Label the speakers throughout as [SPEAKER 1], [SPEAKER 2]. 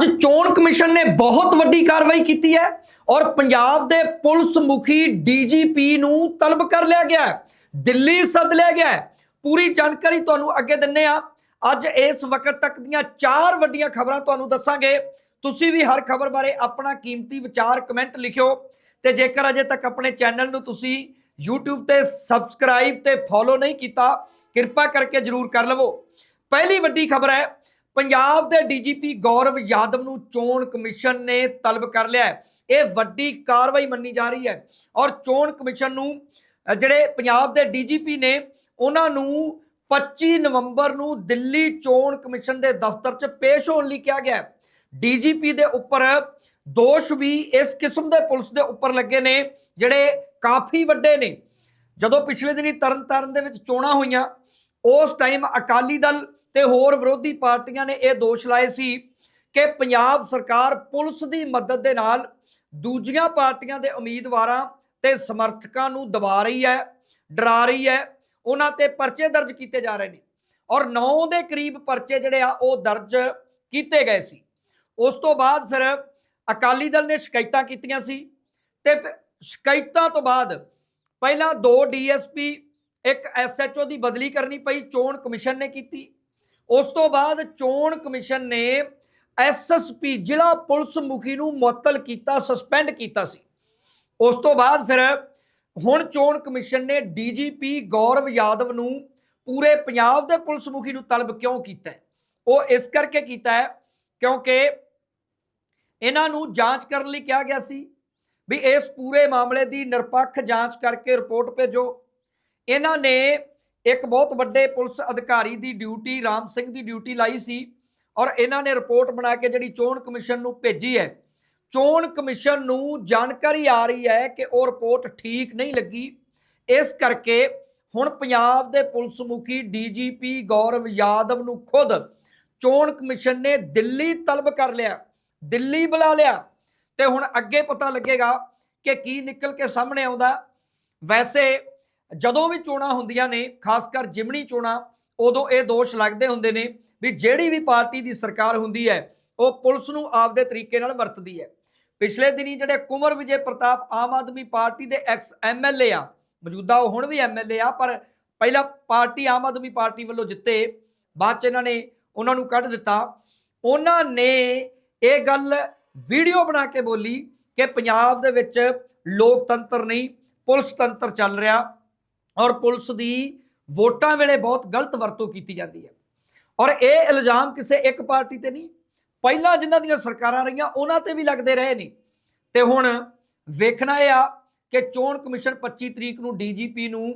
[SPEAKER 1] ਅੱਜ ਚੋਣ ਕਮਿਸ਼ਨ ਨੇ ਬਹੁਤ ਵੱਡੀ ਕਾਰਵਾਈ ਕੀਤੀ ਹੈ ਔਰ ਪੰਜਾਬ ਦੇ ਪੁਲਿਸ ਮੁਖੀ ਡੀਜੀਪੀ ਨੂੰ ਤਲਬ ਕਰ ਲਿਆ ਗਿਆ ਹੈ। ਦਿੱਲੀ ਸੱਦ ਲਿਆ ਗਿਆ ਹੈ। ਪੂਰੀ ਜਾਣਕਾਰੀ ਤੁਹਾਨੂੰ ਅੱਗੇ ਦਿੰਨੇ ਆ ਅੱਜ ਇਸ ਵਕਤ ਤੱਕ ਦੀਆਂ ਚਾਰ ਵੱਡੀਆਂ ਖਬਰਾਂ ਤੁਹਾਨੂੰ ਦੱਸਾਂਗੇ। ਤੁਸੀਂ ਵੀ ਹਰ ਖਬਰ ਬਾਰੇ ਆਪਣਾ ਕੀਮਤੀ ਵਿਚਾਰ ਕਮੈਂਟ ਲਿਖਿਓ ਤੇ ਜੇਕਰ ਅਜੇ ਤੱਕ ਆਪਣੇ ਚੈਨਲ ਨੂੰ ਤੁਸੀਂ YouTube ਤੇ ਸਬਸਕ੍ਰਾਈਬ ਤੇ ਫੋਲੋ ਨਹੀਂ ਕੀਤਾ, ਕਿਰਪਾ ਕਰਕੇ ਜਰੂਰ ਕਰ ਲਵੋ। ਪਹਿਲੀ ਵੱਡੀ ਖਬਰ ਹੈ ਪੰਜਾਬ ਦੇ ਡੀਜੀਪੀ ਗੌਰਵ ਯਾਦਵ ਨੂੰ ਚੋਣ ਕਮਿਸ਼ਨ ਨੇ ਤਲਬ ਕਰ ਲਿਆ ਹੈ। ਇਹ ਵੱਡੀ ਕਾਰਵਾਈ ਮੰਨੀ ਜਾ ਰਹੀ ਹੈ ਔਰ ਚੋਣ ਕਮਿਸ਼ਨ ਨੂੰ ਜਿਹੜੇ ਪੰਜਾਬ ਦੇ ਡੀਜੀਪੀ ਨੇ, ਉਹਨਾਂ ਨੂੰ 25 ਨਵੰਬਰ ਨੂੰ ਦਿੱਲੀ ਚੋਣ ਕਮਿਸ਼ਨ ਦੇ ਦਫ਼ਤਰ 'ਚ ਪੇਸ਼ ਹੋਣ ਲਈ ਕਿਹਾ ਗਿਆ ਹੈ। ਡੀਜੀਪੀ ਦੇ ਉੱਪਰ ਦੋਸ਼ ਵੀ ਇਸ ਕਿਸਮ ਦੇ ਪੁਲਿਸ ਦੇ ਉੱਪਰ ਲੱਗੇ ਨੇ, ਜਿਹੜੇ ਕਾਫੀ ਵੱਡੇ ਨੇ। ਜਦੋਂ ਪਿਛਲੇ ਦਿਨੀ ਤਰਨਤਾਰਨ ਦੇ ਵਿੱਚ ਚੋਣਾਂ ਹੋਈਆਂ, ਉਸ ਟਾਈਮ ਅਕਾਲੀ ਦਲ ਤੇ ਹੋਰ ਵਿਰੋਧੀ ਪਾਰਟੀਆਂ ਨੇ ਇਹ ਦੋਸ਼ ਲਾਏ ਸੀ ਕਿ ਪੰਜਾਬ ਸਰਕਾਰ ਪੁਲਿਸ ਦੀ ਮਦਦ ਦੇ ਨਾਲ ਦੂਜੀਆਂ ਪਾਰਟੀਆਂ ਦੇ ਉਮੀਦਵਾਰਾਂ ਤੇ ਸਮਰਥਕਾਂ ਨੂੰ ਦਬਾ ਰਹੀ ਹੈ, ਡਰਾ ਰਹੀ ਹੈ, ਉਹਨਾਂ ਤੇ ਪਰਚੇ ਦਰਜ ਕੀਤੇ ਜਾ ਰਹੇ ਨੇ ਔਰ 9 ਦੇ ਕਰੀਬ ਪਰਚੇ ਜਿਹੜੇ ਆ ਉਹ ਦਰਜ ਕੀਤੇ ਗਏ ਸੀ। ਉਸ ਤੋਂ ਬਾਅਦ ਫਿਰ ਅਕਾਲੀ ਦਲ ਨੇ ਸ਼ਿਕਾਇਤਾਂ ਕੀਤੀਆਂ ਸੀ ਤੇ ਸ਼ਿਕਾਇਤਾਂ ਤੋਂ ਬਾਅਦ ਪਹਿਲਾਂ ਦੋ ਡੀਐਸਪੀ ਇੱਕ ਐਸਐਚਓ ਦੀ ਬਦਲੀ ਕਰਨੀ ਪਈ, ਚੋਣ ਕਮਿਸ਼ਨ ਨੇ ਕੀਤੀ ਉਸ ਤੋਂ ਬਾਅਦ ਚੋਣ ਕਮਿਸ਼ਨ ਨੇ ਐਸਐਸਪੀ ਜ਼ਿਲ੍ਹਾ ਪੁਲਿਸ ਮੁਖੀ ਨੂੰ ਮੁਅੱਤਲ ਕੀਤਾ ਸਸਪੈਂਡ ਕੀਤਾ ਸੀ। ਉਸ ਤੋਂ ਬਾਅਦ ਫਿਰ ਹੁਣ ਚੋਣ ਕਮਿਸ਼ਨ ਨੇ ਡੀਜੀਪੀ ਗੌਰਵ ਯਾਦਵ ਨੂੰ ਪੂਰੇ ਪੰਜਾਬ ਦੇ ਪੁਲਿਸ ਮੁਖੀ ਨੂੰ ਤਲਬ ਕਿਉਂ ਕੀਤਾ ਉਹ ਇਸ ਕਰਕੇ ਕੀਤਾ ਹੈ ਕਿਉਂਕਿ ਇਹਨਾਂ ਨੂੰ ਜਾਂਚ ਕਰਨ ਲਈ ਕਿਹਾ ਗਿਆ ਸੀ ਵੀ ਇਸ ਪੂਰੇ ਮਾਮਲੇ ਦੀ ਨਿਰਪੱਖ ਜਾਂਚ ਕਰਕੇ ਰਿਪੋਰਟ ਭੇਜੋ। ਇਹਨਾਂ ਨੇ ਇੱਕ ਬਹੁਤ ਵੱਡੇ ਪੁਲਿਸ ਅਧਿਕਾਰੀ ਦੀ ਡਿਊਟੀ, ਰਾਮ ਸਿੰਘ ਦੀ ਡਿਊਟੀ ਲਾਈ ਸੀ ਔਰ ਇਹਨਾਂ ਨੇ ਰਿਪੋਰਟ ਬਣਾ ਕੇ ਜਿਹੜੀ ਚੋਣ ਕਮਿਸ਼ਨ ਨੂੰ ਭੇਜੀ ਹੈ। ਚੋਣ ਕਮਿਸ਼ਨ ਨੂੰ ਜਾਣਕਾਰੀ ਆ ਰਹੀ ਹੈ ਕਿ ਉਹ ਰਿਪੋਰਟ ਠੀਕ ਨਹੀਂ ਲੱਗੀ। ਇਸ ਕਰਕੇ ਹੁਣ ਪੰਜਾਬ ਦੇ ਪੁਲਿਸ ਮੁਖੀ ਡੀਜੀਪੀ ਗੌਰਵ ਯਾਦਵ ਨੂੰ ਖੁਦ ਚੋਣ ਕਮਿਸ਼ਨ ਨੇ ਦਿੱਲੀ ਤਲਬ ਕਰ ਲਿਆ, ਦਿੱਲੀ ਬੁਲਾ ਲਿਆ ਤੇ ਹੁਣ ਅੱਗੇ ਪਤਾ ਲੱਗੇਗਾ ਕਿ ਕੀ ਨਿਕਲ ਕੇ ਸਾਹਮਣੇ ਆਉਂਦਾ। ਵੈਸੇ ਜਦੋਂ ਵੀ ਚੋਣਾਂ ਹੁੰਦੀਆਂ ਨੇ, ਖਾਸ ਕਰ ਜਿਮਣੀ ਚੋਣਾਂ, ਉਦੋਂ ਇਹ ਦੋਸ਼ ਲੱਗਦੇ ਹੁੰਦੇ ਨੇ ਵੀ ਜਿਹੜੀ ਵੀ ਪਾਰਟੀ ਦੀ ਸਰਕਾਰ ਹੁੰਦੀ ਹੈ, ਉਹ ਪੁਲਿਸ ਨੂੰ ਆਪਦੇ ਤਰੀਕੇ ਨਾਲ ਵਰਤਦੀ ਹੈ। ਪਿਛਲੇ ਦਿਨੀ ਜਿਹੜੇ ਕੁਮਰ ਵਿਜੇ ਪ੍ਰਤਾਪ ਆਮ ਆਦਮੀ ਪਾਰਟੀ ਦੇ ਐਕਸ ਐਮਐਲਏ ਆ, ਮੌਜੂਦਾ ਉਹ ਹੁਣ ਵੀ ਐਮਐਲਏ ਆ, ਪਰ ਪਹਿਲਾਂ ਪਾਰਟੀ ਆਮ ਆਦਮੀ ਪਾਰਟੀ ਵੱਲੋਂ ਜਿੱਤੇ, ਬਾਅਦ ਚ ਇਹਨਾਂ ਨੇ ਉਹਨਾਂ ਨੂੰ ਕੱਢ ਦਿੱਤਾ। ਉਹਨਾਂ ਨੇ ਇਹ ਗੱਲ ਵੀਡੀਓ ਬਣਾ ਕੇ ਬੋਲੀ ਕਿ ਪੰਜਾਬ ਦੇ ਵਿੱਚ ਲੋਕਤੰਤਰ ਨਹੀਂ, ਪੁਲਿਸ ਤੰਤਰ ਚੱਲ ਰਿਹਾ। ਔਰ ਪੁਲਿਸ ਦੀ ਵੋਟਾਂ ਵੇਲੇ ਬਹੁਤ ਗਲਤ ਵਰਤੋਂ ਕੀਤੀ ਜਾਂਦੀ ਹੈ। ਔਰ ਇਹ ਇਲਜ਼ਾਮ ਕਿਸੇ ਇੱਕ ਪਾਰਟੀ ਤੇ ਨਹੀਂ, ਪਹਿਲਾਂ ਜਿਨ੍ਹਾਂ ਦੀਆਂ ਸਰਕਾਰਾਂ ਰਹੀਆਂ, ਉਹਨਾਂ ਤੇ ਵੀ ਲੱਗਦੇ ਰਹੇ ਨੇ। ਤੇ ਹੁਣ ਵੇਖਣਾ ਇਹ ਆ ਕਿ ਚੋਣ ਕਮਿਸ਼ਨ 25 ਤਰੀਕ ਨੂੰ ਡੀਜੀਪੀ ਨੂੰ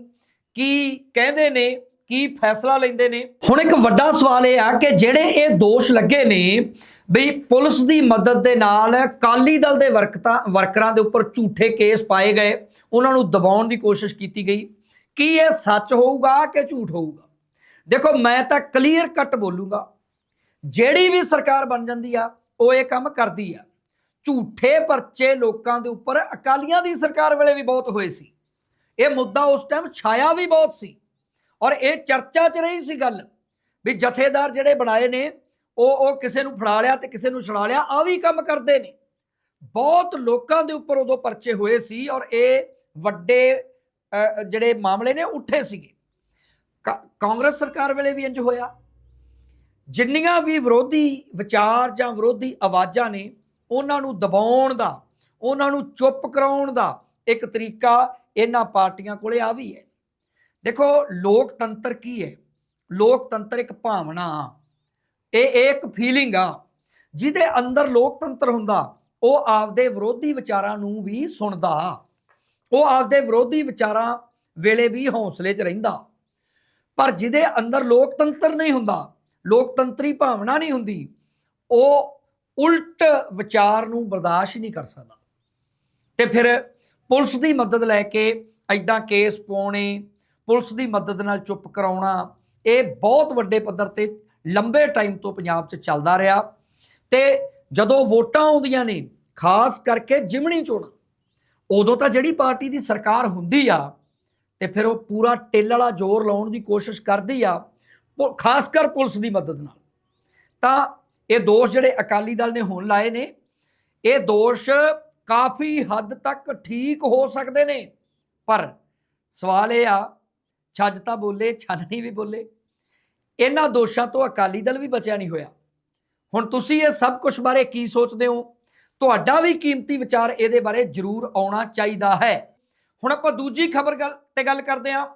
[SPEAKER 1] ਕੀ ਕਹਿੰਦੇ ਨੇ, ਕੀ ਫੈਸਲਾ ਲੈਂਦੇ ਨੇ। ਹੁਣ ਇੱਕ ਵੱਡਾ ਸਵਾਲ ਇਹ ਆ ਕਿ ਜਿਹੜੇ ਇਹ ਦੋਸ਼ ਲੱਗੇ ਨੇ ਵੀ ਪੁਲਿਸ ਦੀ ਮਦਦ ਦੇ ਨਾਲ ਕਾਲੀ ਦਲ ਦੇ ਵਰਕਤਾ, ਵਰਕਰਾਂ ਦੇ ਉੱਪਰ ਝੂਠੇ ਕੇਸ ਪਾਏ ਗਏ, ਉਹਨਾਂ ਨੂੰ ਦਬਾਉਣ ਦੀ ਕੋਸ਼ਿਸ਼ ਕੀਤੀ ਗਈ। ਕੀ ਇਹ ਸੱਚ ਹੋਊਗਾ ਕਿ ਝੂਠ ਹੋਊਗਾ? ਦੇਖੋ, ਮੈਂ ਤਾਂ ਕਲੀਅਰ ਕੱਟ ਬੋਲੂੰਗਾ। ਜਿਹੜੀ ਵੀ ਸਰਕਾਰ ਬਣ ਜਾਂਦੀ ਆ, ਉਹ ਇਹ ਕੰਮ ਕਰਦੀ ਆ। ਝੂਠੇ ਪਰਚੇ ਲੋਕਾਂ ਦੇ ਉੱਪਰ ਅਕਾਲੀਆਂ ਦੀ ਸਰਕਾਰ ਵੇਲੇ ਵੀ ਬਹੁਤ ਹੋਏ ਸੀ। ਇਹ ਮੁੱਦਾ ਉਸ ਟਾਈਮ ਛਾਇਆ ਵੀ ਬਹੁਤ ਸੀ। ਔਰ ਇਹ ਚਰਚਾ 'ਚ ਰਹੀ ਸੀ ਗੱਲ ਵੀ ਜਥੇਦਾਰ ਜਿਹੜੇ ਬਣਾਏ ਨੇ, ਉਹ ਉਹ ਕਿਸੇ ਨੂੰ ਫੜਾ ਲਿਆ ਤੇ ਕਿਸੇ ਨੂੰ ਛੜਾ ਲਿਆ ਆ ਵੀ ਕੰਮ ਕਰਦੇ ਨੇ। ਬਹੁਤ ਲੋਕਾਂ ਦੇ ਉੱਪਰ ਉਦੋਂ ਪਰਚੇ ਹੋਏ ਸੀ ਔਰ ਇਹ ਵੱਡੇ ਜਿਹੜੇ ਮਾਮਲੇ ਨੇ, ਉੱਠੇ ਸੀਗੇ। ਕਾ- ਕਾਂਗਰਸ ਸਰਕਾਰ ਵੇਲੇ ਵੀ ਇੰਜ ਹੋਇਆ। ਜਿੰਨੀਆਂ ਵੀ ਵਿਰੋਧੀ ਵਿਚਾਰ ਜਾਂ ਵਿਰੋਧੀ ਆਵਾਜ਼ਾਂ ਨੇ, ਉਹਨਾਂ ਨੂੰ ਦਬਾਉਣ ਦਾ, ਉਹਨਾਂ ਨੂੰ ਚੁੱਪ ਕਰਾਉਣ ਦਾ ਇੱਕ ਤਰੀਕਾ ਇਹਨਾਂ ਪਾਰਟੀਆਂ ਕੋਲੇ ਆ ਵੀ ਹੈ। ਦੇਖੋ, ਲੋਕਤੰਤਰ ਕੀ ਹੈ? ਲੋਕਤੰਤਰ ਇੱਕ ਭਾਵਨਾ। ਇਹ ਇਹ ਇੱਕ ਫੀਲਿੰਗ ਆ, ਜਿਹਦੇ ਅੰਦਰ ਲੋਕਤੰਤਰ ਹੁੰਦਾ, ਉਹ ਆਪਦੇ ਵਿਰੋਧੀ ਵਿਚਾਰਾਂ ਨੂੰ ਵੀ ਸੁਣਦਾ। ਉਹ ਆਪਦੇ ਵਿਰੋਧੀ ਵਿਚਾਰਾਂ ਵੇਲੇ ਵੀ ਹੌਸਲੇ 'ਚ ਰਹਿੰਦਾ। ਪਰ ਜਿਹਦੇ ਅੰਦਰ ਲੋਕਤੰਤਰ ਨਹੀਂ ਹੁੰਦਾ, ਲੋਕਤੰਤਰੀ ਭਾਵਨਾ ਨਹੀਂ ਹੁੰਦੀ, ਉਹ ਉਲਟ ਵਿਚਾਰ ਨੂੰ ਬਰਦਾਸ਼ਤ ਨਹੀਂ ਕਰ ਸਕਦਾ। ਤੇ ਫਿਰ ਪੁਲਿਸ ਦੀ ਮਦਦ ਲੈ ਕੇ ਐਦਾਂ ਕੇਸ ਪਾਉਣੇ, ਪੁਲਿਸ ਦੀ ਮਦਦ ਨਾਲ ਚੁੱਪ ਕਰਾਉਣਾ, ਇਹ ਬਹੁਤ ਵੱਡੇ ਪੱਧਰ ਤੇ ਲੰਬੇ ਟਾਈਮ ਤੋਂ ਪੰਜਾਬ 'ਚ ਚੱਲਦਾ ਰਿਹਾ। ਤੇ ਜਦੋਂ ਵੋਟਾਂ ਆਉਂਦੀਆਂ ਨੇ, ਖਾਸ ਕਰਕੇ ਜਿਮਣੀ ਚੋਣਾਂ ਉਦੋਂ ਤਾਂ ਜਿਹੜੀ ਪਾਰਟੀ ਦੀ ਸਰਕਾਰ ਹੁੰਦੀ ਆ ਤੇ ਫਿਰ ਉਹ ਪੂਰਾ ਟਿੱਲ ਵਾਲਾ ਜ਼ੋਰ ਲਾਉਣ ਦੀ ਕੋਸ਼ਿਸ਼ ਕਰਦੀ ਆ, ਪੁ- ਖਾਸ ਕਰ ਪੁਲਿਸ ਦੀ ਮਦਦ ਨਾਲ। ਤਾਂ ਇਹ ਦੋਸ਼ ਜਿਹੜੇ ਅਕਾਲੀ ਦਲ ਨੇ ਹੁਣ ਲਾਏ ਨੇ, ਇਹ ਦੋਸ਼ ਕਾਫੀ ਹੱਦ ਤੱਕ ਠੀਕ ਹੋ ਸਕਦੇ ਨੇ, ਪਰ ਸਵਾਲ ਇਹ ਆ, ਛੱਜ ਤਾਂ ਬੋਲੇ ਛਾਨਣੀ ਵੀ ਬੋਲੇ, ਇਹਨਾਂ ਦੋਸ਼ਾਂ ਤੋਂ ਅਕਾਲੀ ਦਲ ਵੀ ਬਚਿਆ ਨਹੀਂ ਹੋਇਆ। ਹੁਣ ਤੁਸੀਂ ਇਹ ਸਭ ਕੁਝ ਬਾਰੇ ਕੀ ਸੋਚਦੇ ਹੋ? ਤੁਹਾਡਾ ਵੀ ਕੀਮਤੀ ਵਿਚਾਰ ਇਹਦੇ ਬਾਰੇ ਜ਼ਰੂਰ ਆਉਣਾ ਚਾਹੀਦਾ ਹੈ। ਹੁਣ ਆਪਾਂ ਦੂਜੀ ਖਬਰ ਗੱਲ ਤੇ ਗੱਲ ਕਰਦੇ ਹਾਂ।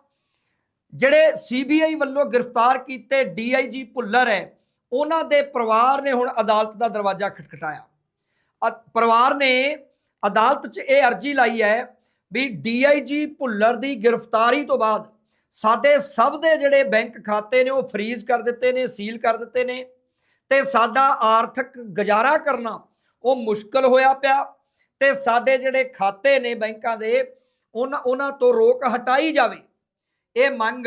[SPEAKER 1] ਜਿਹੜੇ ਸੀਬੀਆਈ ਵੱਲੋਂ ਗ੍ਰਿਫਤਾਰ ਕੀਤੇ ਡੀਆਈਜੀ ਭੁੱਲਰ ਹੈ, ਉਹਨਾਂ ਦੇ ਪਰਿਵਾਰ ਨੇ ਹੁਣ ਅਦਾਲਤ ਦਾ ਦਰਵਾਜ਼ਾ ਖਟਖਟਾਇਆ। ਅ- ਪਰਿਵਾਰ ਨੇ ਅਦਾਲਤ 'ਚ ਇਹ ਅਰਜੀ ਲਾਈ ਹੈ ਵੀ ਡੀਆਈਜੀ ਭੁੱਲਰ ਦੀ ਗ੍ਰਿਫਤਾਰੀ ਤੋਂ ਬਾਅਦ ਸਾਡੇ ਸਭ ਦੇ ਜਿਹੜੇ ਬੈਂਕ ਖਾਤੇ ਨੇ ਉਹ ਫ੍ਰੀਜ਼ ਕਰ ਦਿੱਤੇ ਨੇ, ਸੀਲ ਕਰ ਦਿੱਤੇ ਨੇ ਤੇ ਸਾਡਾ ਆਰਥਿਕ ਗੁਜ਼ਾਰਾ ਕਰਨਾ ਉਹ ਮੁਸ਼ਕਲ ਹੋਇਆ ਪਿਆ ਤੇ ਸਾਡੇ ਜਿਹੜੇ ਖਾਤੇ ਨੇ ਬੈਂਕਾਂ ਦੇ ਉਹਨਾਂ ਉਹਨਾਂ ਤੋਂ ਰੋਕ ਹਟਾਈ ਜਾਵੇ। ਇਹ ਮੰਗ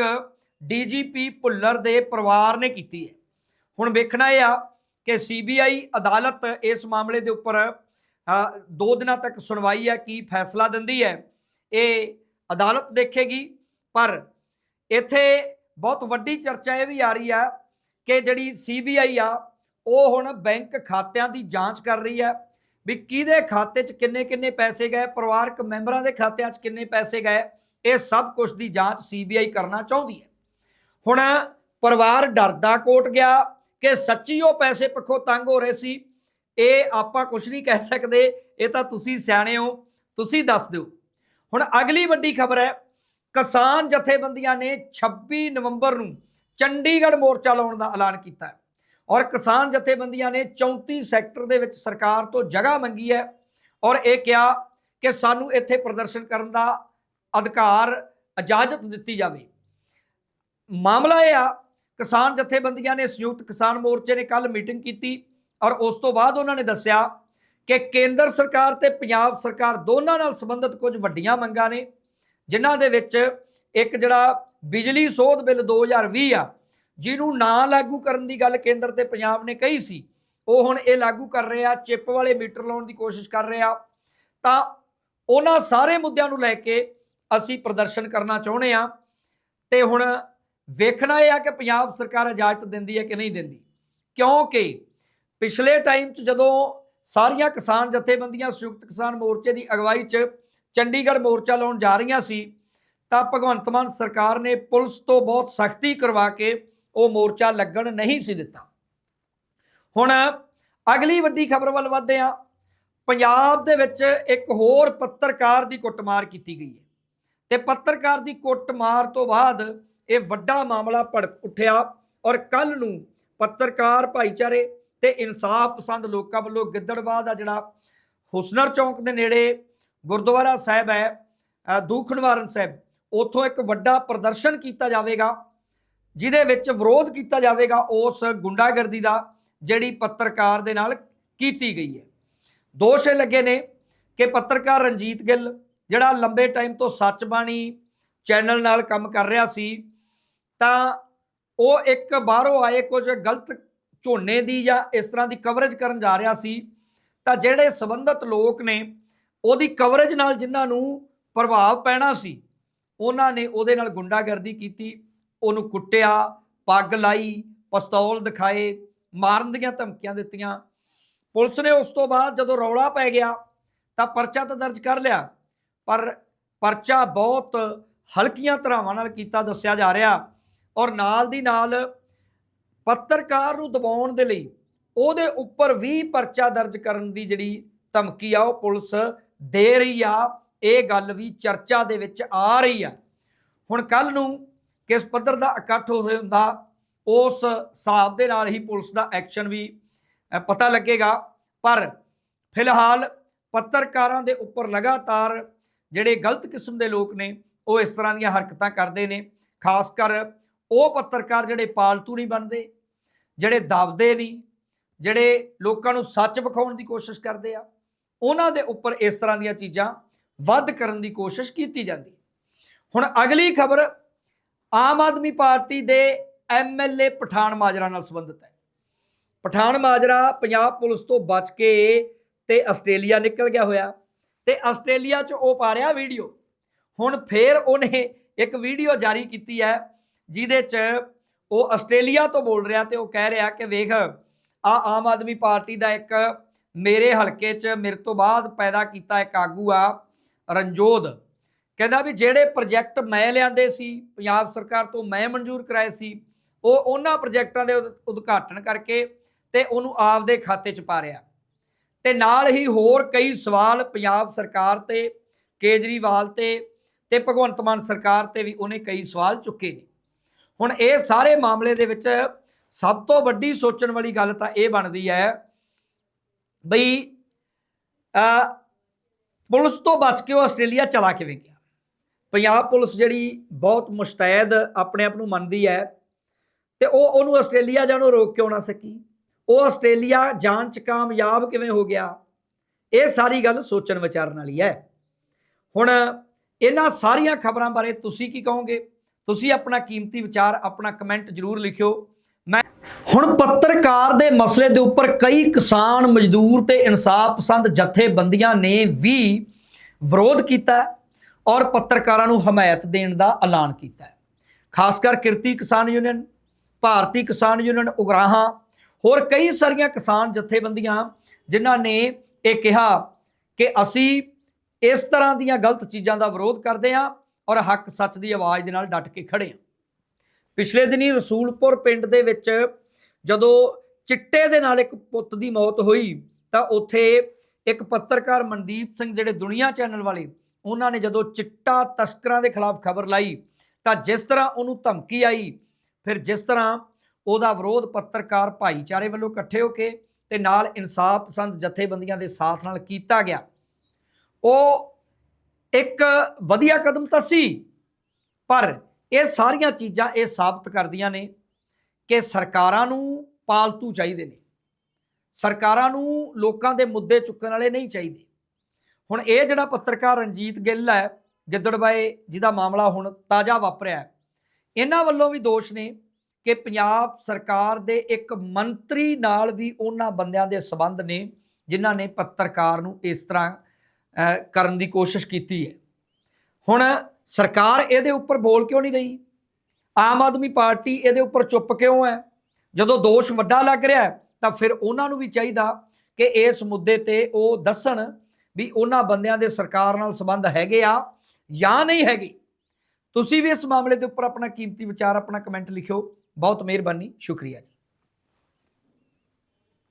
[SPEAKER 1] ਡੀਜੀਪੀ ਭੁੱਲਰ ਦੇ ਪਰਿਵਾਰ ਨੇ ਕੀਤੀ ਹੈ। ਹੁਣ ਵੇਖਣਾ ਇਹ ਆ ਕਿ ਸੀਬੀਆਈ ਅਦਾਲਤ ਇਸ ਮਾਮਲੇ ਦੇ ਉੱਪਰ ਦੋ ਦਿਨਾਂ ਤੱਕ ਸੁਣਵਾਈ ਹੈ, ਕੀ ਫੈਸਲਾ ਦਿੰਦੀ ਹੈ, ਇਹ ਅਦਾਲਤ ਦੇਖੇਗੀ। ਪਰ ਇੱਥੇ ਬਹੁਤ ਵੱਡੀ ਚਰਚਾ ਇਹ ਵੀ ਆ ਰਹੀ ਆ ਕਿ ਜਿਹੜੀ ਸੀਬੀਆਈ ਆ ਉਹ ਹੁਣ ਬੈਂਕ ਖਾਤਿਆਂ ਦੀ ਜਾਂਚ ਕਰ ਰਹੀ ਹੈ ਵੀ ਕਿਹਦੇ ਖਾਤੇ 'ਚ ਕਿੰਨੇ ਕਿੰਨੇ ਪੈਸੇ ਗਏ, ਪਰਿਵਾਰਕ ਮੈਂਬਰਾਂ ਦੇ ਖਾਤਿਆਂ 'ਚ ਕਿੰਨੇ ਪੈਸੇ ਗਏ, ਇਹ ਸਭ ਕੁਝ ਦੀ ਜਾਂਚ ਸੀਬੀਆਈ ਕਰਨਾ ਚਾਹੁੰਦੀ ਹੈ। ਹੁਣ ਪਰਿਵਾਰ ਡਰਦਾ ਕੋਟ ਗਿਆ ਕਿ ਸੱਚੀ ਉਹ ਪੈਸੇ ਪੱਖੋਂ ਤੰਗ ਹੋ ਰਹੇ ਸੀ, ਇਹ ਆਪਾਂ ਕੁਝ ਨਹੀਂ ਕਹਿ ਸਕਦੇ, ਇਹ ਤਾਂ ਤੁਸੀਂ ਸਿਆਣੇ ਹੋ, ਤੁਸੀਂ ਦੱਸ ਦਿਓ। ਹੁਣ ਅਗਲੀ ਵੱਡੀ ਖਬਰ ਹੈ, ਕਿਸਾਨ ਜਥੇਬੰਦੀਆਂ ਨੇ 26 ਨਵੰਬਰ ਨੂੰ ਚੰਡੀਗੜ੍ਹ ਮੋਰਚਾ ਲਾਉਣ ਦਾ ਐਲਾਨ ਕੀਤਾ ਹੈ। ਔਰ ਕਿਸਾਨ ਜਥੇਬੰਦੀਆਂ ਨੇ 34 ਸੈਕਟਰ ਦੇ ਵਿੱਚ ਸਰਕਾਰ ਤੋਂ ਜਗ੍ਹਾ ਮੰਗੀ ਹੈ ਔਰ ਇਹ ਕਿਹਾ ਕਿ ਸਾਨੂੰ ਇੱਥੇ ਪ੍ਰਦਰਸ਼ਨ ਕਰਨ ਦਾ ਅਧਿਕਾਰ, ਇਜਾਜ਼ਤ ਦਿੱਤੀ ਜਾਵੇ। ਮਾਮਲਾ ਇਹ ਆ, ਕਿਸਾਨ ਜਥੇਬੰਦੀਆਂ ਨੇ ਸੰਯੁਕਤ ਕਿਸਾਨ ਮੋਰਚੇ ਨੇ ਕੱਲ ਮੀਟਿੰਗ ਕੀਤੀ ਔਰ ਉਸ ਤੋਂ ਬਾਅਦ ਉਹਨਾਂ ਨੇ ਦੱਸਿਆ ਕਿ ਕੇਂਦਰ ਸਰਕਾਰ ਤੇ ਪੰਜਾਬ ਸਰਕਾਰ ਦੋਨਾਂ ਨਾਲ ਸੰਬੰਧਿਤ ਕੁਝ ਵੱਡੀਆਂ ਮੰਗਾਂ ਨੇ, ਜਿਨ੍ਹਾਂ ਦੇ ਵਿੱਚ ਇੱਕ ਜਿਹੜਾ ਬਿਜਲੀ ਸੋਧ ਬਿੱਲ 2020 ਆ ਜਿਹਨੂੰ ਨਾ ਲਾਗੂ ਕਰਨ ਦੀ ਗੱਲ ਕੇਂਦਰ ਤੇ ਪੰਜਾਬ ਨੇ ਕਹੀ ਸੀ, ਉਹ ਹੁਣ ਇਹ ਲਾਗੂ ਕਰ ਰਿਹਾ, ਚਿੱਪ ਵਾਲੇ ਮੀਟਰ ਲਾਉਣ ਦੀ ਕੋਸ਼ਿਸ਼ ਕਰ ਰਿਹਾ। ਤਾਂ ਉਹਨਾਂ ਸਾਰੇ ਮੁੱਦਿਆਂ ਨੂੰ ਲੈ ਕੇ ਅਸੀਂ ਪ੍ਰਦਰਸ਼ਨ ਕਰਨਾ ਚਾਹੁੰਦੇ ਆ ਤੇ ਹੁਣ ਵੇਖਣਾ ਇਹ ਆ ਕਿ ਪੰਜਾਬ ਸਰਕਾਰ ਇਜਾਜ਼ਤ ਦਿੰਦੀ ਹੈ ਕਿ ਨਹੀਂ ਦਿੰਦੀ। ਕਿਉਂਕਿ ਪਿਛਲੇ ਟਾਈਮ 'ਚ ਜਦੋਂ ਸਾਰੀਆਂ ਕਿਸਾਨ ਜਥੇਬੰਦੀਆਂ, ਸੰਯੁਕਤ ਕਿਸਾਨ ਮੋਰਚੇ ਦੀ ਅਗਵਾਈ 'ਚ ਚੰਡੀਗੜ੍ਹ ਮੋਰਚਾ ਲਾਉਣ ਜਾ ਰਹੀਆਂ ਸੀ, ਤਾਂ ਭਗਵੰਤ ਮਾਨ ਸਰਕਾਰ ਨੇ ਪੁਲਿਸ ਤੋਂ ਬਹੁਤ ਸਖਤੀ ਕਰਵਾ ਕੇ ਉਹ ਮੋਰਚਾ ਲੱਗਣ ਨਹੀਂ ਸੀ ਦਿੱਤਾ। ਹੁਣ ਅਗਲੀ ਵੱਡੀ ਖਬਰ ਵੱਲ ਵਧਦੇ ਹਾਂ। ਪੰਜਾਬ ਦੇ ਵਿੱਚ ਇੱਕ ਹੋਰ ਪੱਤਰਕਾਰ ਦੀ ਕੁੱਟਮਾਰ ਕੀਤੀ ਗਈ ਹੈ। ਤੇ ਪੱਤਰਕਾਰ ਦੀ ਕੁੱਟਮਾਰ ਤੋਂ ਬਾਅਦ ਇਹ ਵੱਡਾ ਮਾਮਲਾ ਭੜਕ ਉੱਠਿਆ ਔਰ ਕੱਲ ਨੂੰ ਪੱਤਰਕਾਰ ਭਾਈਚਾਰੇ ਤੇ ਇਨਸਾਫ ਪਸੰਦ ਲੋਕਾਂ ਵੱਲੋਂ ਗਿੱਦੜਬਾਹ ਦਾ ਜਿਹੜਾ ਹੁਸਨਰ ਚੌਂਕ ਦੇ ਨੇੜੇ ਗੁਰਦੁਆਰਾ ਸਾਹਿਬ ਹੈ ਅ, ਦੂਖ ਨਿਵਾਰਨ ਸਾਹਿਬ ਉੱਥੋਂ ਇੱਕ ਵੱਡਾ ਪ੍ਰਦਰਸ਼ਨ ਕੀਤਾ ਜਾਵੇਗਾ। ਜਿਹਦੇ ਵਿੱਚ ਵਿਰੋਧ ਕੀਤਾ ਜਾਵੇਗਾ ਉਸ ਗੁੰਡਾਗਰਦੀ ਦਾ, ਜਿਹੜੀ ਪੱਤਰਕਾਰ ਦੇ ਨਾਲ ਕੀਤੀ ਗਈ ਹੈ। ਦੋਸ਼ ਇਹ ਲੱਗੇ ਨੇ ਕਿ ਪੱਤਰਕਾਰ ਰਣਜੀਤ ਗਿੱਲ, ਜਿਹੜਾ ਲੰਬੇ ਟਾਈਮ ਤੋਂ ਸੱਚ ਬਾਣੀ ਚੈਨਲ ਨਾਲ ਕੰਮ ਕਰ ਰਿਹਾ ਸੀ, ਤਾਂ ਉਹ ਇੱਕ ਬਾਹਰੋਂ ਆਏ ਕੁਝ ਗਲਤ ਝੋਨੇ ਦੀ ਜਾਂ ਇਸ ਤਰ੍ਹਾਂ ਦੀ ਕਵਰੇਜ ਕਰਨ ਜਾ ਰਿਹਾ ਸੀ, ਤਾਂ ਜਿਹੜੇ ਸੰਬੰਧਿਤ ਲੋਕ ਨੇ, ਉਹਦੀ ਕਵਰੇਜ ਨਾਲ ਜਿਨ੍ਹਾਂ ਨੂੰ ਪ੍ਰਭਾਵ ਪੈਣਾ ਸੀ, ਉਹਨਾਂ ਨੇ ਉਹਦੇ ਨਾਲ ਗੁੰਡਾਗਰਦੀ ਕੀਤੀ। ਉਹਨੂੰ ਕੁੱਟਿਆ, ਪੱਗ ਲਾਈ, ਪਿਸਤੌਲ ਦਿਖਾਏ, ਮਾਰਨ ਦੀਆਂ ਧਮਕੀਆਂ ਦਿੱਤੀਆਂ। ਪੁਲਿਸ ਨੇ ਉਸ ਤੋਂ ਬਾਅਦ ਜਦੋਂ ਰੌਲਾ ਪੈ ਗਿਆ ਤਾਂ ਪਰਚਾ ਤਾਂ ਦਰਜ ਕਰ ਲਿਆ, ਪਰ ਪਰਚਾ ਬਹੁਤ ਹਲਕੀਆਂ ਧਰਾਵਾਂ ਨਾਲ ਕੀਤਾ, ਦੱਸਿਆ ਜਾ ਰਿਹਾ। ਔਰ ਨਾਲ ਦੀ ਨਾਲ ਪੱਤਰਕਾਰ ਨੂੰ ਦਬਾਉਣ ਦੇ ਲਈ ਉਹਦੇ ਉੱਪਰ ਵੀ ਪਰਚਾ ਦਰਜ ਕਰਨ ਦੀ ਜਿਹੜੀ ਧਮਕੀ ਆ, ਉਹ ਪੁਲਿਸ ਦੇ ਰਹੀ ਆ। ਇਹ ਗੱਲ ਵੀ ਚਰਚਾ ਦੇ ਵਿੱਚ ਆ ਰਹੀ ਆ। ਹੁਣ ਕੱਲ ਨੂੰ ਕਿਸ ਪੱਧਰ ਦਾ ਇਕੱਠ ਹੋਏ ਹੁੰਦਾ, ਉਸ ਹਿਸਾਬ ਦੇ ਨਾਲ ਹੀ ਪੁਲਿਸ ਦਾ ਐਕਸ਼ਨ ਵੀ ਪਤਾ ਲੱਗੇਗਾ। ਪਰ ਫਿਲਹਾਲ ਪੱਤਰਕਾਰਾਂ ਦੇ ਉੱਪਰ ਲਗਾਤਾਰ ਜਿਹੜੇ ਗਲਤ ਕਿਸਮ ਦੇ ਲੋਕ ਨੇ, ਉਹ ਇਸ ਤਰ੍ਹਾਂ ਦੀਆਂ ਹਰਕਤਾਂ ਕਰਦੇ ਨੇ। ਖਾਸ ਕਰ ਉਹ ਪੱਤਰਕਾਰ ਜਿਹੜੇ ਪਾਲਤੂ ਨਹੀਂ ਬਣਦੇ, ਜਿਹੜੇ ਦਬਦੇ ਨਹੀਂ, ਜਿਹੜੇ ਲੋਕਾਂ ਨੂੰ ਸੱਚ ਵਿਖਾਉਣ ਦੀ ਕੋਸ਼ਿਸ਼ ਕਰਦੇ ਆ, ਉਹਨਾਂ ਦੇ ਉੱਪਰ ਇਸ ਤਰ੍ਹਾਂ ਦੀਆਂ ਚੀਜ਼ਾਂ ਵੱਧ ਕਰਨ ਦੀ ਕੋਸ਼ਿਸ਼ ਕੀਤੀ ਜਾਂਦੀ। ਹੁਣ ਅਗਲੀ ਖਬਰ ਆਮ ਆਦਮੀ ਪਾਰਟੀ ਦੇ ਐਮਐਲਏ ਪਠਾਨ ਮਾਜਰਾ ਨਾਲ ਸੰਬੰਧਿਤ ਹੈ। ਪਠਾਨ ਮਾਜਰਾ ਪੰਜਾਬ ਪੁਲਿਸ ਤੋਂ ਬਚ ਕੇ ਤੇ ਆਸਟ੍ਰੇਲੀਆ ਨਿਕਲ ਗਿਆ ਹੋਇਆ। ਤੇ ਆਸਟ੍ਰੇਲੀਆ 'ਚ ਉਹ ਪਾ ਰਿਹਾ ਵੀਡੀਓ। ਹੁਣ ਫੇਰ ਉਹਨੇ ਇੱਕ ਵੀਡੀਓ ਜਾਰੀ ਕੀਤੀ ਹੈ, ਜਿਹਦੇ 'ਚ ਉਹ ਆਸਟ੍ਰੇਲੀਆ ਤੋਂ ਬੋਲ ਰਿਹਾ ਤੇ ਉਹ ਕਹਿ ਰਿਹਾ ਕਿ ਵੇਖ ਆ ਆਮ ਆਦਮੀ ਪਾਰਟੀ ਦਾ ਇੱਕ ਮੇਰੇ ਹਲਕੇ 'ਚ ਮੇਰੇ ਤੋਂ ਬਾਅਦ ਪੈਦਾ ਕੀਤਾ ਇੱਕ ਆਗੂ ਆ ਰਣਜੋਧ। ਕਹਿੰਦਾ ਵੀ ਜਿਹੜੇ ਪ੍ਰੋਜੈਕਟ ਮੈਂ ਲਿਆਂਦੇ ਸੀ, ਪੰਜਾਬ ਸਰਕਾਰ ਤੋਂ ਮੈਂ ਮਨਜ਼ੂਰ ਕਰਾਏ ਸੀ, ਉਹ ਉਹਨਾਂ ਪ੍ਰੋਜੈਕਟਾਂ ਦੇ ਉਦਘਾਟਨ ਕਰਕੇ ਤੇ ਉਹਨੂੰ ਆਪਦੇ ਖਾਤੇ 'ਚ ਪਾ ਰਿਹਾ। ਤੇ ਨਾਲ ਹੀ ਹੋਰ ਕਈ ਸਵਾਲ ਪੰਜਾਬ ਸਰਕਾਰ ਤੇ, ਕੇਜਰੀਵਾਲ ਤੇ ਤੇ ਭਗਵੰਤ ਮਾਨ ਸਰਕਾਰ ਤੇ ਵੀ ਉਹਨੇ ਕਈ ਸਵਾਲ ਚੁੱਕੇ ਨੇ। ਹੁਣ ਇਹ ਸਾਰੇ ਮਾਮਲੇ ਦੇ ਵਿੱਚ ਸਭ ਤੋਂ ਵੱਡੀ ਸੋਚਣ ਵਾਲੀ ਗੱਲ ਤਾਂ ਇਹ ਬਣਦੀ ਹੈ ਬਈ ਪੁਲਿਸ ਤੋਂ ਬਚ ਕੇ ਉਹ ਆਸਟ੍ਰੇਲੀਆ ਚਲਾ ਕਿਵੇਂ ਗਿਆ ਪੰਜਾਬ ਪੁਲਿਸ ਜਿਹੜੀ ਬਹੁਤ ਮੁਸ਼ਤੈਦ ਆਪਣੇ ਆਪ ਨੂੰ ਮੰਨਦੀ ਹੈ ਤੇ ਉਹ ਉਹਨੂੰ ਆਸਟ੍ਰੇਲੀਆ ਜਾਣੋਂ ਰੋਕ ਕਿਉਂ ਨਾ ਸਕੀ? ਉਹ ਆਸਟ੍ਰੇਲੀਆ ਜਾਣ ਚ ਕਾਮਯਾਬ ਕਿਵੇਂ ਹੋ ਗਿਆ? ਇਹ ਸਾਰੀ ਗੱਲ ਸੋਚਣ ਵਿਚਾਰਨ ਵਾਲੀ ਹੈ। ਹੁਣ ਇਹਨਾਂ ਸਾਰੀਆਂ ਖਬਰਾਂ ਬਾਰੇ ਤੁਸੀਂ ਕੀ ਕਹੋਗੇ? ਤੁਸੀਂ ਆਪਣਾ ਕੀਮਤੀ ਵਿਚਾਰ, ਆਪਣਾ ਕਮੈਂਟ ਜ਼ਰੂਰ ਲਿਖਿਓ। ਮੈਂ ਹੁਣ ਪੱਤਰਕਾਰ ਦੇ ਮਸਲੇ ਦੇ ਉੱਪਰ ਕਈ ਕਿਸਾਨ ਮਜ਼ਦੂਰ ਤੇ ਇਨਸਾਫ ਪਸੰਦ ਜਥੇਬੰਦੀਆਂ ਨੇ ਵੀ ਵਿਰੋਧ ਕੀਤਾ। ਔਰ ਪੱਤਰਕਾਰਾਂ ਨੂੰ ਹਮਾਇਤ ਦੇਣ ਦਾ ਐਲਾਨ ਕੀਤਾ ਹੈ। ਖਾਸ ਕਰ ਕਿਰਤੀ ਕਿਸਾਨ ਯੂਨੀਅਨ, ਭਾਰਤੀ ਕਿਸਾਨ ਯੂਨੀਅਨ, ਉਗਰਾਹਾਂ, ਹੋਰ ਕਈ ਸਾਰੀਆਂ ਕਿਸਾਨ ਜਥੇਬੰਦੀਆਂ ਜਿਨ੍ਹਾਂ ਨੇ ਇਹ ਕਿਹਾ ਕਿ ਅਸੀਂ ਇਸ ਤਰ੍ਹਾਂ ਦੀਆਂ ਗਲਤ ਚੀਜ਼ਾਂ ਦਾ ਵਿਰੋਧ ਕਰਦੇ ਹਾਂ ਔਰ ਹੱਕ ਸੱਚ ਦੀ ਆਵਾਜ਼ ਦੇ ਨਾਲ ਡਟ ਕੇ ਖੜੇ ਹਾਂ। ਪਿਛਲੇ ਦਿਨੀ ਰਸੂਲਪੁਰ ਪਿੰਡ ਦੇ ਵਿੱਚ ਜਦੋਂ ਚਿੱਟੇ ਦੇ ਨਾਲ ਇੱਕ ਪੁੱਤ ਦੀ ਮੌਤ ਹੋਈ ਤਾਂ ਉੱਥੇ ਇੱਕ ਪੱਤਰਕਾਰ ਮਨਦੀਪ ਸਿੰਘ ਜਿਹੜੇ ਦੁਨੀਆ ਚੈਨਲ ਵਾਲੇ ਉਹਨਾਂ ਨੇ ਜਦੋਂ ਚਿੱਟਾ ਤਸਕਰਾਂ ਦੇ ਖਿਲਾਫ ਖਬਰ ਲਾਈ, ਤਾਂ ਜਿਸ ਤਰ੍ਹਾਂ ਉਹਨੂੰ ਧਮਕੀ ਆਈ, ਫਿਰ ਜਿਸ ਤਰ੍ਹਾਂ ਉਹਦਾ ਵਿਰੋਧ ਪੱਤਰਕਾਰ ਭਾਈਚਾਰੇ ਵੱਲੋਂ ਇਕੱਠੇ ਹੋ ਕੇ ਤੇ ਨਾਲ ਇਨਸਾਫ ਪਸੰਦ ਜਥੇਬੰਦੀਆਂ ਦੇ ਸਾਥ ਨਾਲ ਕੀਤਾ ਗਿਆ। ਉਹ ਇੱਕ ਵਧੀਆ ਕਦਮ ਤਾਂ ਸੀ, ਪਰ ਇਹ ਸਾਰੀਆਂ ਚੀਜ਼ਾਂ ਇਹ ਸਾਬਤ ਕਰਦੀਆਂ ਨੇ ਕਿ ਸਰਕਾਰਾਂ ਨੂੰ ਪਾਲਤੂ ਚਾਹੀਦੇ ਨੇ। ਸਰਕਾਰਾਂ ਨੂੰ ਲੋਕਾਂ ਦੇ ਮੁੱਦੇ ਚੁੱਕਣ ਵਾਲੇ ਨਹੀਂ ਚਾਹੀਦੇ। ਹੁਣ ਇਹ ਜਿਹੜਾ ਪੱਤਰਕਾਰ ਰਣਜੀਤ ਗਿੱਲ ਹੈ ਗਿੱਦੜਬਾਏ ਜਿਹਦਾ ਮਾਮਲਾ ਹੁਣ ਤਾਜ਼ਾ ਵਾਪਰਿਆ ਇਹਨਾਂ ਵੱਲੋਂ ਵੀ ਦੋਸ਼ ਨੇ ਕਿ ਪੰਜਾਬ ਸਰਕਾਰ ਦੇ ਇੱਕ ਮੰਤਰੀ ਨਾਲ ਵੀ ਉਹਨਾਂ ਬੰਦਿਆਂ ਦੇ ਸਬੰਧ ਨੇ, ਜਿਨ੍ਹਾਂ ਨੇ ਪੱਤਰਕਾਰ ਨੂੰ ਇਸ ਤਰ੍ਹਾਂ ਕਰਨ ਦੀ ਕੋਸ਼ਿਸ਼ ਕੀਤੀ ਹੈ। ਹੁਣ ਸਰਕਾਰ ਇਹਦੇ ਉੱਪਰ ਬੋਲ ਕਿਉਂ ਨਹੀਂ ਰਹੀ? ਆਮ ਆਦਮੀ ਪਾਰਟੀ ਇਹਦੇ ਉੱਪਰ ਚੁੱਪ ਕਿਉਂ ਹੈ? ਜਦੋਂ ਦੋਸ਼ ਵੱਡਾ ਲੱਗ ਰਿਹਾ ਤਾਂ ਫਿਰ ਉਹਨਾਂ ਨੂੰ ਵੀ ਚਾਹੀਦਾ ਕਿ ਇਸ ਮੁੱਦੇ ਤੇ ਉਹ ਦੱਸਣ ਵੀ ਉਹਨਾਂ ਬੰਦਿਆਂ ਦੇ ਸਰਕਾਰ ਨਾਲ ਸੰਬੰਧ ਹੈਗੇ ਆ ਜਾਂ ਨਹੀਂ ਹੈਗੇ। ਤੁਸੀਂ ਵੀ ਇਸ ਮਾਮਲੇ ਦੇ ਉੱਪਰ ਆਪਣਾ ਕੀਮਤੀ ਵਿਚਾਰ, ਆਪਣਾ ਕਮੈਂਟ ਲਿਖਿਓ। ਬਹੁਤ ਮਿਹਰਬਾਨੀ। ਸ਼ੁਕਰੀਆ ਜੀ।